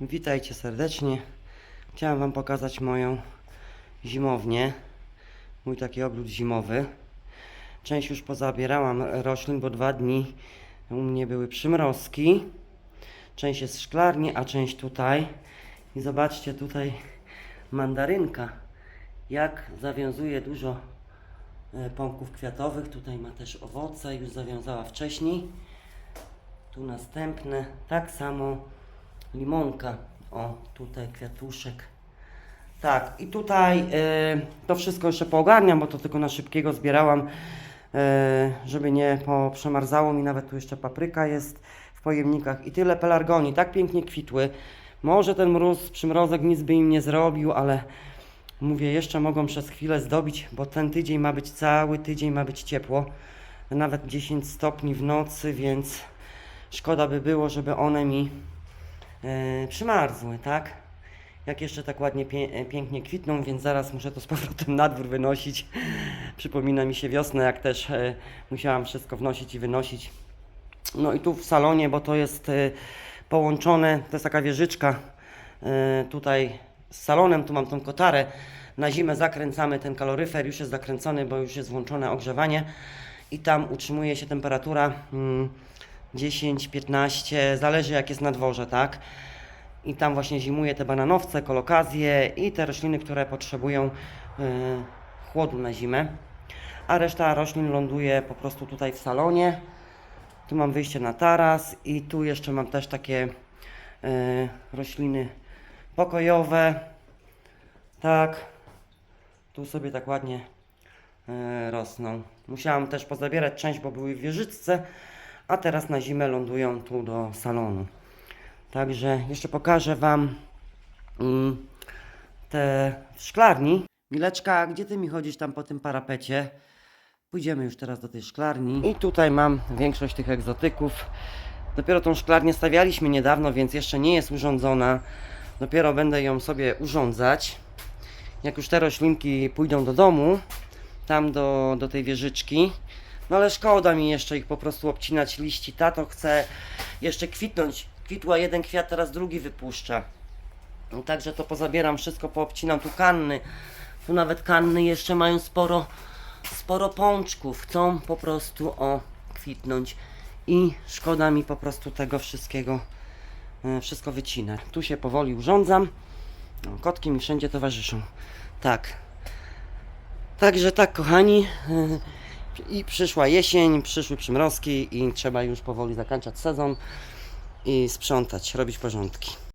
Witajcie serdecznie. Chciałem Wam pokazać moją zimownię. Mój taki ogród zimowy. Część już pozabierałam roślin, bo dwa dni u mnie były przymrozki. Część jest w szklarni, a część tutaj. I zobaczcie tutaj mandarynka. Jak zawiązuje dużo e, pąków kwiatowych. Tutaj ma też owoce, już zawiązała wcześniej. Tu następne. Tak samo limonka. O, tutaj kwiatuszek. Tak, i tutaj e, to wszystko jeszcze poogarniam, bo to tylko na szybkiego zbierałam, e, żeby nie poprzemarzało mi. Nawet tu jeszcze papryka jest w pojemnikach i tyle pelargonii. Tak pięknie kwitły. Może ten mróz, przymrozek nic by im nie zrobił, ale mówię, jeszcze mogą przez chwilę zdobić, bo ten tydzień ma być cały tydzień, ma być ciepło. Nawet 10 stopni w nocy, więc szkoda by było, żeby one mi przymarzły, tak? Jak jeszcze tak ładnie, pie, e, pięknie kwitną, więc zaraz muszę to z powrotem na dwór wynosić. Przypomina mi się wiosnę, jak też e, musiałam wszystko wnosić i wynosić. No i tu w salonie, bo to jest e, połączone, to jest taka wieżyczka e, tutaj z salonem, tu mam tą kotarę. Na zimę zakręcamy ten kaloryfer, już jest zakręcony, bo już jest włączone ogrzewanie i tam utrzymuje się temperatura mm, 10-15, zależy jak jest na dworze, tak? I tam właśnie zimuje te bananowce, kolokazje i te rośliny, które potrzebują y, chłodu na zimę. A reszta roślin ląduje po prostu tutaj w salonie. Tu mam wyjście na taras i tu jeszcze mam też takie y, rośliny pokojowe. Tak. Tu sobie tak ładnie y, rosną. Musiałam też pozabierać część, bo były w wieżyczce, a teraz na zimę lądują tu do salonu. Także jeszcze pokażę Wam mm, te szklarni. Mileczka, gdzie Ty mi chodzisz tam po tym parapecie? Pójdziemy już teraz do tej szklarni. I tutaj mam większość tych egzotyków. Dopiero tą szklarnię stawialiśmy niedawno, więc jeszcze nie jest urządzona. Dopiero będę ją sobie urządzać. Jak już te roślinki pójdą do domu, tam do, do tej wieżyczki. No ale szkoda mi jeszcze ich po prostu obcinać liści. Tato chce jeszcze kwitnąć. Kwitła jeden kwiat, teraz drugi wypuszcza. No, także to pozabieram wszystko, poobcinam tu kanny. Tu nawet kanny jeszcze mają sporo, sporo pączków. Chcą po prostu o kwitnąć. I szkoda mi po prostu tego wszystkiego, e, wszystko wycinę. Tu się powoli urządzam. No, kotki mi wszędzie towarzyszą. Tak. Także tak, kochani. I przyszła jesień, przyszły przymrozki i trzeba już powoli zakończać sezon i sprzątać, robić porządki.